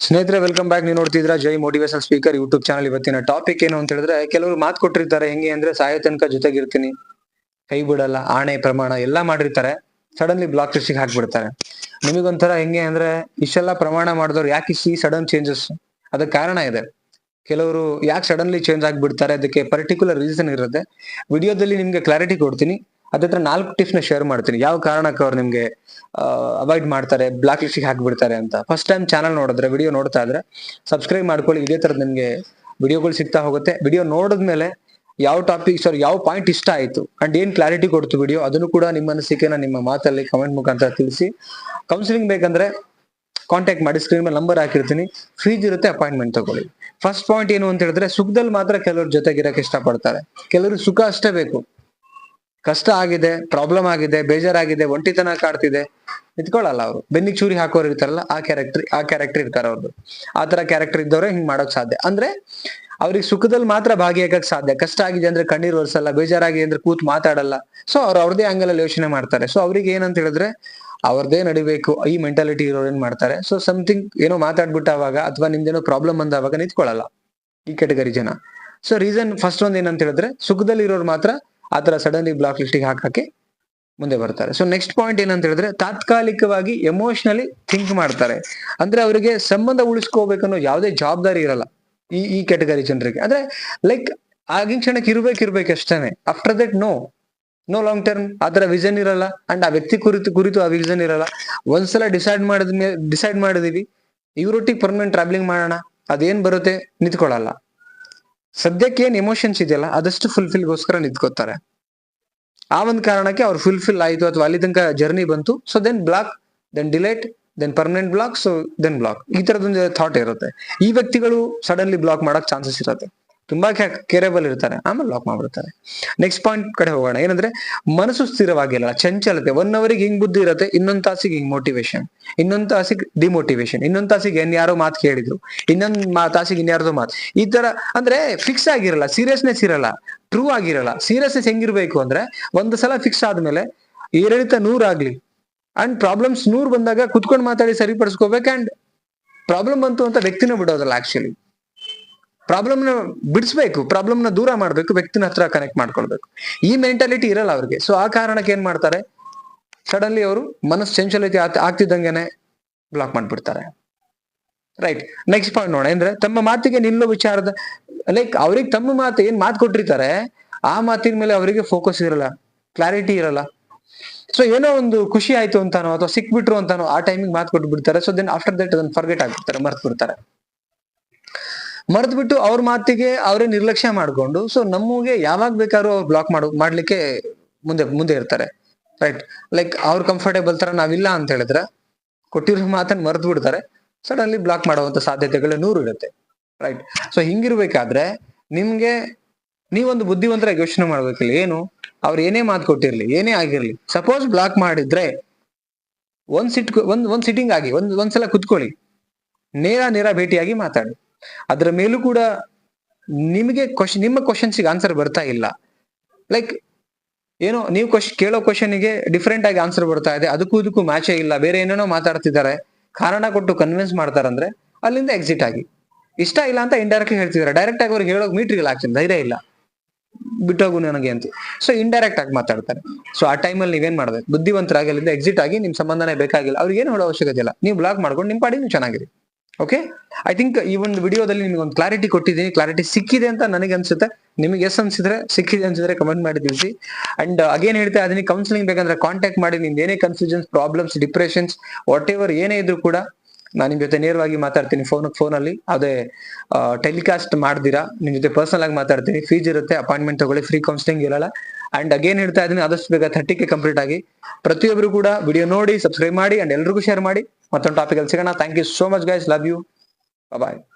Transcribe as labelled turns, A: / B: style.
A: ಸ್ನೇಹಿತರೆ welcome back ನೀವು ನೋಡ್ತಿದ್ರ Jai motivation speaker YouTube channel ಇವತ್ತಿನ ಟಾಪಿಕ್ ಏನು ಅಂತ ಹೇಳಿದ್ರೆ, ಕೆಲವರು ಮಾತು ಕೊಟ್ಟಿರ್ತಾರೆ, ಹೆಂಗೆ ಅಂದ್ರೆ ಸಾಯ ತನಕ ಜೊತೆಗಿರ್ತೀನಿ, ಕೈ ಬಿಡಲ್ಲ, ಆಣೆ ಪ್ರಮಾಣ ಎಲ್ಲ ಮಾಡಿರ್ತಾರೆ ಸಡನ್ಲಿ ಬ್ಲಾಕ್ ಲಿಸ್ಟಿಗೆ ಹಾಕ್ಬಿಡ್ತಾರೆ. ನಿಮಗೊಂಥರ ಹೆಂಗೆ ಅಂದ್ರೆ, ಇಷ್ಟೆಲ್ಲ ಪ್ರಮಾಣ ಮಾಡಿದವ್ರು ಯಾಕೆ ಈ ಸಡನ್ ಚೇಂಜಸ್ ಅದಕ್ಕೆ ಕಾರಣ ಇದೆ. ಕೆಲವರು ಯಾಕೆ ಸಡನ್ಲಿ ಚೇಂಜ್ ಆಗಿಬಿಡ್ತಾರೆ, ಅದಕ್ಕೆ ಪರ್ಟಿಕ್ಯುಲರ್ ರೀಸನ್ ಇರುತ್ತೆ. ವಿಡಿಯೋದಲ್ಲಿ ನಿಮ್ಗೆ ಕ್ಲಾರಿಟಿ ಕೊಡ್ತೀನಿ. ಅದತ್ರ ನಾಲ್ಕು ಟಿಪ್ಸ್ನ ಶೇರ್ ಮಾಡ್ತೀನಿ. ಯಾವ ಕಾರಣಕ್ಕೆ ಅವ್ರು ನಿಮ್ಗೆ ಅವಾಯ್ಡ್ ಮಾಡ್ತಾರೆ ಬ್ಲಾಕ್ ಲಿಸ್ಟಿಗೆ ಹಾಕ್ಬಿಡ್ತಾರೆ ಅಂತ. ಫಸ್ಟ್ ಟೈಮ್ ಚಾನಲ್ ನೋಡಿದ್ರೆ ವಿಡಿಯೋ ನೋಡ್ತಾ ಇದ್ರೆ ಸಬ್ಸ್ಕ್ರೈಬ್ ಮಾಡ್ಕೊಳ್ಳಿ. ಇದೇ ತರದ್ ನಿಮ್ಗೆ ವಿಡಿಯೋಗಳು ಸಿಗ್ತಾ ಹೋಗುತ್ತೆ. ವಿಡಿಯೋ ನೋಡಿದ್ಮೇಲೆ ಯಾವ ಟಾಪಿಕ್ ಸರ್ ಯಾವ ಪಾಯಿಂಟ್ ಇಷ್ಟ ಆಯ್ತು ಅಂಡ್ ಏನ್ ಕ್ಲಾರಿಟಿ ಕೊಡ್ತು ವಿಡಿಯೋ ಅದನ್ನು ಕೂಡ ನಿಮ್ಮ ಅನಿಸಿಕೆನ ನಿಮ್ಮ ಮಾತಲ್ಲಿ ಕಮೆಂಟ್ ಮುಖಾಂತರ ತಿಳಿಸಿ. ಕೌನ್ಸಿಲಿಂಗ್ ಬೇಕಂದ್ರೆ ಕಾಂಟ್ಯಾಕ್ಟ್ ಮಾಡಿ ಸ್ಕ್ರೀನ್ ಮೇಲೆ ನಂಬರ್ ಹಾಕಿರ್ತೀನಿ. ಫ್ರೀಜ್ ಇರುತ್ತೆ ಅಪಾಯಿಂಟ್ಮೆಂಟ್ ತಗೊಳ್ಳಿ. ಫಸ್ಟ್ ಪಾಯಿಂಟ್ ಏನು ಅಂತ ಹೇಳಿದ್ರೆ ಸುಖದಲ್ಲಿ ಮಾತ್ರ ಕೆಲವರು ಜೊತೆಗಿರಕ್ಕೆ ಇಷ್ಟಪಡ್ತಾರೆ. ಕೆಲವರು ಸುಖ ಅಷ್ಟೇ ಬೇಕು. ಕಷ್ಟ ಆಗಿದೆ ಪ್ರಾಬ್ಲಮ್ ಆಗಿದೆ, ಬೇಜಾರಾಗಿದೆ, ಒಂಟಿತನ ಕಾಡ್ತಿದೆ. ನಿಂತ್ಕೊಳ್ಳಲ್ಲ ಅವರು. ಬೆನ್ನಿಗೆ ಚೂರಿ ಹಾಕೋರು ಇರ್ತಾರಲ್ಲ, ಆ ಕ್ಯಾರೆಕ್ಟರ್ ಆ ಕ್ಯಾರೆಕ್ಟರ್ ಇರ್ತಾರೆ ಅವ್ರದ್ದು ಆ ತರ ಕ್ಯಾರೆಕ್ಟರ್ ಇದ್ದವ್ರೆ ಹಿಂಗ್ ಮಾಡೋಕ್ ಸಾಧ್ಯ. ಅಂದ್ರೆ ಅವ್ರಿಗೆ ಸುಖದಲ್ಲಿ ಮಾತ್ರ ಭಾಗಿಯಾಗಕ್ ಸಾಧ್ಯ. ಕಷ್ಟ ಆಗಿದೆ ಅಂದ್ರೆ ಕಣ್ಣೀರ್ ಒರ್ಸಲ್ಲ, ಬೇಜಾರಾಗಿದೆ ಅಂದ್ರೆ ಕೂತ್ ಮಾತಾಡಲ್ಲ. ಸೊ ಅವ್ರು ಅವ್ರದೇ ಆಂಗಲ್ ಅಲ್ಲಿ ಯೋಚನೆ ಮಾಡ್ತಾರೆ. ಸೊ ಅವ್ರಿಗೆ ಏನಂತ ಹೇಳಿದ್ರೆ ಅವ್ರದೇ ನಡಿಬೇಕು, ಈ ಮೆಂಟಾಲಿಟಿ ಇರೋರು ಏನ್ ಮಾಡ್ತಾರೆ? ಸೊ ಸಮಥಿಂಗ್ ಏನೋ ಮಾತಾಡ್ಬಿಟ್ಟಾವಾಗ ಅಥವಾ ನಿಮ್ದೇನೋ ಪ್ರಾಬ್ಲಮ್ ಬಂದಾವಾಗ ನಿಂತ್ಕೊಳ್ಳಲ್ಲ ಈ ಕೆಟಗರಿ ಜನ. ಸೊ ರೀಸನ್ ಫಸ್ಟ್ ಒಂದ್ ಏನಂತ ಹೇಳಿದ್ರೆ ಸುಖದಲ್ಲಿ ಇರೋರು ಮಾತ್ರ ಆತರ ಸಡನ್ಲಿ ಬ್ಲಾಕ್ ಲಿಸ್ಟಿಗೆ ಹಾಕಕ್ಕೆ ಮುಂದೆ ಬರ್ತಾರೆ. ಸೊ ನೆಕ್ಸ್ಟ್ ಪಾಯಿಂಟ್ ಏನಂತ ಹೇಳಿದ್ರೆ, ತಾತ್ಕಾಲಿಕವಾಗಿ ಎಮೋಷನಲಿ ಥಿಂಕ್ ಮಾಡ್ತಾರೆ. ಅಂದ್ರೆ ಅವರಿಗೆ ಸಂಬಂಧ ಉಳಿಸ್ಕೋಬೇಕನ್ನೋ ಯಾವುದೇ ಜವಾಬ್ದಾರಿ ಇರಲ್ಲ ಈ ಈ ಕ್ಯಾಟಗರಿ ಜನರಿಗೆ. ಅಂದ್ರೆ ಲೈಕ್ ಆಗಿನ ಕ್ಷಣಕ್ಕೆ ಇರ್ಬೇಕು ಇರ್ಬೇಕು ಅಷ್ಟೇನೆ. After that no no long term ಆತರ ವಿಷನ್ ಇರಲ್ಲ. ಅಂಡ್ ಆ ವ್ಯಕ್ತಿ ಕುರಿತು ಕುರಿತು ಆ ವಿಷನ್ ಇರಲ್ಲ. ಒಂದ್ಸಲ ಡಿಸೈಡ್ ಮಾಡಿದ್ಮೇಲೆ ಡಿಸೈಡ್ ಮಾಡಿದೀವಿ. ಇವರೊಟ್ಟಿಗೆ ಪರ್ಮನೆಂಟ್ ಟ್ರಾವೆಲಿಂಗ್ ಮಾಡೋಣ. ಅದೇನ್ ಬರುತ್ತೆ? ನಿಂತ್ಕೊಳ್ಳಲ್ಲ. ಸದ್ಯಕ್ಕೆ ಏನ್ ಎಮೋಷನ್ಸ್ ಇದೆಯಲ್ಲ, ಅದಷ್ಟು ಫುಲ್ಫಿಲ್ಗೋಸ್ಕರ ನಿಂತ್ಕೋತಾರೆ. ಆ ಒಂದು ಕಾರಣಕ್ಕೆ ಅವ್ರು ಫುಲ್ಫಿಲ್ ಆಯ್ತು ಅಥವಾ ಅಲ್ಲಿ ತನಕ ಜರ್ನಿ ಬಂತು so then block then delete then permanent block so then block ಈ ತರದೊಂದು ಥಾಟ್ ಇರುತ್ತೆ. ಈ ವ್ಯಕ್ತಿಗಳು ಸಡನ್ಲಿ ಬ್ಲಾಕ್ ಮಾಡಕ್ ಚಾನ್ಸಸ್ ಇರುತ್ತೆ. ತುಂಬಾ ಕೇರೇಬಲ್ ಇರ್ತಾರೆ, ಆಮೇಲೆ ಲಾಕ್ ಮಾಡ್ಬಿಡ್ತಾರೆ. ನೆಕ್ಸ್ಟ್ ಪಾಯಿಂಟ್ ಕಡೆ ಹೋಗೋಣ. ಏನಂದ್ರೆ, ಮನಸ್ಸು ಸ್ಥಿರವಾಗಿಲ್ಲ ಚಂಚಲತೆ. ಒನ್ ಅವರಿಗೆ ಹಿಂಗ್ ಬುದ್ಧಿ ಇರುತ್ತೆ, ಇನ್ನೊಂದ್ ತಾಸಿಗೆ ಹಿಂಗ್ ಮೋಟಿವೇಶನ್ ಇನ್ನೊಂದ್ ತಾಸಿಗೆ ಡಿಮೋಟಿವೇಶನ್ ಇನ್ನೊಂದ್ ತಾಸಿಗೆ ಇನ್ಯಾರೋ ಮಾತು ಕೇಳಿದ್ರು. ಇನ್ನೊಂದ್ ತಾಸಿಗೆ ಇನ್ಯಾರ್ದೋ ಮಾತು. ಈ ತರ ಅಂದ್ರೆ ಫಿಕ್ಸ್ ಆಗಿರಲ್ಲ ಸೀರಿಯಸ್ನೆಸ್ ಇರಲ್ಲ ಟ್ರೂ ಆಗಿರಲ್ಲ. ಸೀರಿಯಸ್ನೆಸ್ ಹೆಂಗಿರ್ಬೇಕು ಅಂದ್ರೆ, ಒಂದು ಸಲ ಫಿಕ್ಸ್ ಆದ್ಮೇಲೆ ಏರಿಳಿತ ನೂರಾಗ್ಲಿ ಅಂಡ್ ಪ್ರಾಬ್ಲಮ್ಸ್ ನೂರ್ ಬಂದಾಗ ಕುತ್ಕೊಂಡ್ ಮಾತಾಡಿ ಸರಿಪಡಿಸ್ಕೋಬೇಕು ಅಂಡ್ ಪ್ರಾಬ್ಲಮ್ ಬಂತು ಅಂತ ವ್ಯಕ್ತಿನೂ ಬಿಡೋದಲ್ಲ ಆಕ್ಚುಲಿ ಪ್ರಾಬ್ಲಮ್ನ ಬಿಡಿಸ್ಬೇಕು, ಪ್ರಾಬ್ಲಮ್ನ ದೂರ ಮಾಡ್ಬೇಕು, ವ್ಯಕ್ತಿನ ಹತ್ರ ಕನೆಕ್ಟ್ ಮಾಡ್ಕೊಳ್ಬೇಕು. ಈ ಮೆಂಟಾಲಿಟಿ ಇರಲ್ಲ ಅವ್ರಿಗೆ. ಸೊ ಆ ಕಾರಣಕ್ಕೆ ಏನ್ ಮಾಡ್ತಾರೆ? ಸಡನ್ಲಿ ಅವರು ಮನಸ್ಸು ಚಂಚಲತೆ ಆಗ್- ಆಗ್ತಿದ್ದಂಗೆನೆ ಬ್ಲಾಕ್ ಮಾಡ್ಬಿಡ್ತಾರೆ. ರೈಟ್ ನೆಕ್ಸ್ಟ್ ಪಾಯಿಂಟ್ ನೋಡ ಅಂದ್ರೆ ತಮ್ಮ ಮಾತಿಗೆ ನಿಲ್ಲೋ ವಿಚಾರದ ಲೈಕ್ ಅವ್ರಿಗೆ ತಮ್ಮ ಮಾತು ಏನ್ ಮಾತು ಕೊಟ್ಟಿರ್ತಾರೆ, ಆ ಮಾತಿನ ಮೇಲೆ ಅವರಿಗೆ ಫೋಕಸ್ ಇರಲ್ಲ ಕ್ಲಾರಿಟಿ ಇರಲ್ಲ. ಸೊ ಏನೋ ಒಂದು ಖುಷಿ ಆಯ್ತು ಅಂತಾನೋ, ಅಥವಾ ಸಿಕ್ಬಿಟ್ರು ಅಂತಾನೋ, ಆ ಟೈಮಿಗೆ ಮಾತು ಕೊಟ್ಟು ಬಿಡ್ತಾರೆ ಸೊ ದೆನ್ ಆಫ್ಟರ್ ದಟ್ ಅದನ್ನ ಫರ್ಗೆಟ್ ಆಗ್ಬಿಡ್ತಾರೆ ಮರ್ತ್ ಬಿಡ್ತಾರೆ ಮರೆತು ಬಿಟ್ಟು ಅವ್ರ ಮಾತಿಗೆ ಅವರೇ ನಿರ್ಲಕ್ಷ್ಯ ಮಾಡ್ಕೊಂಡು ಸೊ ನಮಗೆ ಯಾವಾಗ ಬೇಕಾದ್ರೂ ಅವ್ರು ಬ್ಲಾಕ್ ಮಾಡು, ಮಾಡ್ಲಿಕ್ಕೆ ಮುಂದೆ ಮುಂದೆ ಇರ್ತಾರೆ. ರೈಟ್ ಲೈಕ್ ಅವ್ರ ಕಂಫರ್ಟೇಬಲ್ ತರ ನಾವಿಲ್ಲ ಅಂತ ಹೇಳಿದ್ರೆ, ಕೊಟ್ಟಿರೋ ಮಾತನ್ನ ಮರೆತು ಬಿಡ್ತಾರೆ ಸಡನ್ಲಿ ಬ್ಲಾಕ್ ಮಾಡುವಂತ ಸಾಧ್ಯತೆಗಳು ನೂರು ಇರುತ್ತೆ. ರೈಟ್ ಸೊ ಹಿಂಗಿರ್ಬೇಕಾದ್ರೆ, ನಿಮ್ಗೆ ನೀವೊಂದು ಬುದ್ಧಿವಂತರಾಗಿ ಯೋಚನೆ ಮಾಡ್ಬೇಕಿಲ್ಲ. ಏನು? ಅವ್ರು ಏನೇ ಮಾತು ಕೊಟ್ಟಿರ್ಲಿ, ಏನೇ ಆಗಿರ್ಲಿ ಸಪೋಸ್ ಬ್ಲಾಕ್ ಮಾಡಿದ್ರೆ, ಒಂದ್ ಸಿಟ್ ಒಂದ್ ಒಂದ್ ಸಿಟ್ಟಿಂಗ್ ಆಗಿ, ಒಂದ್, ಒಂದ್ಸಲ ಕುತ್ಕೊಳ್ಳಿ. ನೇರ ನೇರ ಭೇಟಿಯಾಗಿ ಮಾತಾಡಿ. ಅದ್ರ ಮೇಲೂ ಕೂಡ ನಿಮಗೆ ಕ್ವಶನ್ ನಿಮ್ಮ ಕ್ವಶನ್ಸಿಗೆ ಆನ್ಸರ್ ಬರ್ತಾ ಇಲ್ಲ. ಲೈಕ್ ಏನೋ ನೀವು ಕ್ವಶನ್ ಕೇಳೋ ಕ್ವಶನ್ಗೆ ಡಿಫ್ರೆಂಟ್ ಆಗಿ ಆನ್ಸರ್ ಬರ್ತಾ ಇದೆ. ಅದಕ್ಕೂ ಇದಕ್ಕೂ ಮ್ಯಾಚೇ ಇಲ್ಲ. ಬೇರೆ ಏನೇನೋ ಮಾತಾಡ್ತಿದ್ದಾರೆ. ಕಾರಣ ಕೊಟ್ಟು ಕನ್ವಿನ್ಸ್ ಮಾಡ್ತಾರಂದ್ರೆ ಅಲ್ಲಿಂದ ಎಕ್ಸಿಟ್ ಆಗಿ. ಇಷ್ಟ ಇಲ್ಲ ಅಂತ ಇಂಡೈರೆಕ್ಟ್ಲಿ ಹೇಳ್ತಿದ್ದಾರೆ. ಡೈರೆಕ್ಟ್ ಆಗಿ ಅವ್ರಿಗೆ ಹೇಳೋಕೆ ಮೀಟ್ರಿಗೆ ಆಕ್ಷನ್ ಧೈರ್ಯ ಇಲ್ಲ. ಬಿಟ್ಟೋಗು ನನಗೆ ಅಂತ. ಸೊ ಇಂಡೈರೆಕ್ಟ್ ಆಗಿ ಮಾತಾಡ್ತಾರೆ. ಸೊ ಆ ಟೈಮಲ್ಲಿ ನೀವೇನ್ ಮಾಡ್ಬೇಕು? ಬುದ್ಧಿವಂತರಾಗಿ ಅಲ್ಲಿಂದ ಎಕ್ಸಿಟ್ ಆಗಿ ನಿಮ್ ಸಂಬಂಧನೇ ಬೇಕಾಗಿಲ್ಲ. ಅವ್ರಿಗೆ ಏನು ಹೇಳೋ ಅವಶ್ಯಕತೆ ಇಲ್ಲ. ನೀವು ಬ್ಲಾಕ್ ಮಾಡ್ಕೊಂಡು ನಿಮ್ಮ ಪಾಡಿ ನೀವು ಚೆನ್ನಾಗಿರಿ. ಓಕೆ ಐ ಥಿಂಕ್ ಈ ಒಂದು ವಿಡಿಯೋದಲ್ಲಿ ನಿಮಗೆ ಒಂದು ಕ್ಲಾರಿಟಿ ಕೊಟ್ಟಿದ್ದೀನಿ. ಕ್ಲಾರಿಟಿ ಸಿಕ್ಕಿದೆ ಅಂತ ನನಗೆ ಅನ್ಸುತ್ತೆ. ನಿಮಗೆ ಎಸ್ ಅನ್ಸಿದ್ರೆ, ಸಿಕ್ಕಿದೆ ಅನ್ಸಿದ್ರೆ ಕಮೆಂಟ್ ಮಾಡಿ ತಿಳಿಸಿ. ಅಂಡ್ ಅಗೇನ್ ಹೇಳ್ತಾ ಅದನ್ನ ಕೌನ್ಸಿಲಿಂಗ್ ಬೇಕಂದ್ರೆ ಕಾಂಟ್ಯಾಕ್ಟ್ ಮಾಡಿ. ನಿಮ್ದು ಏನೇ confusions problems depressions whatever ಏನೇ ಇದ್ರು ಕೂಡ ನಾನು ನಿಮ್ ಜೊತೆ ನೇರವಾಗಿ ಮಾತಾಡ್ತೀನಿ. ಫೋನ್ ಫೋನಲ್ಲಿ ಅದೇ ಟೆಲಿಕಾಸ್ಟ್ ಮಾಡ್ದಿರಾ? ನಿಮ್ ಜೊತೆ ಪರ್ಸನಲ್ ಆಗಿ ಮಾತಾಡ್ತೀನಿ. ಫೀಸ್ ಇರುತ್ತೆ ಅಪಾಯಿಂಟ್ಮೆಂಟ್ ತಗೊಳ್ಳಿ ಫ್ರೀ ಕೌನ್ಸಿಲಿಂಗ್ ಇರಲ್ಲ. ಅಂಡ್ ಅಗೇನ್ ಹೇಳ್ತಾ ಇದೀನಿ ಆದಷ್ಟು ಬೇಗ ಥರ್ಟಿಗೆ ಕಂಪ್ಲೀಟ್ ಆಗಿ. ಪ್ರತಿಯೊಬ್ಬರು ಕೂಡ ವಿಡಿಯೋ ನೋಡಿ ಸಬ್ಸ್ಕ್ರೈಬ್ ಮಾಡಿ ಅಂಡ್ ಎಲ್ರಿಗೂ ಶೇರ್ ಮಾಡಿ. मतलब topic thank you so much guys love you bye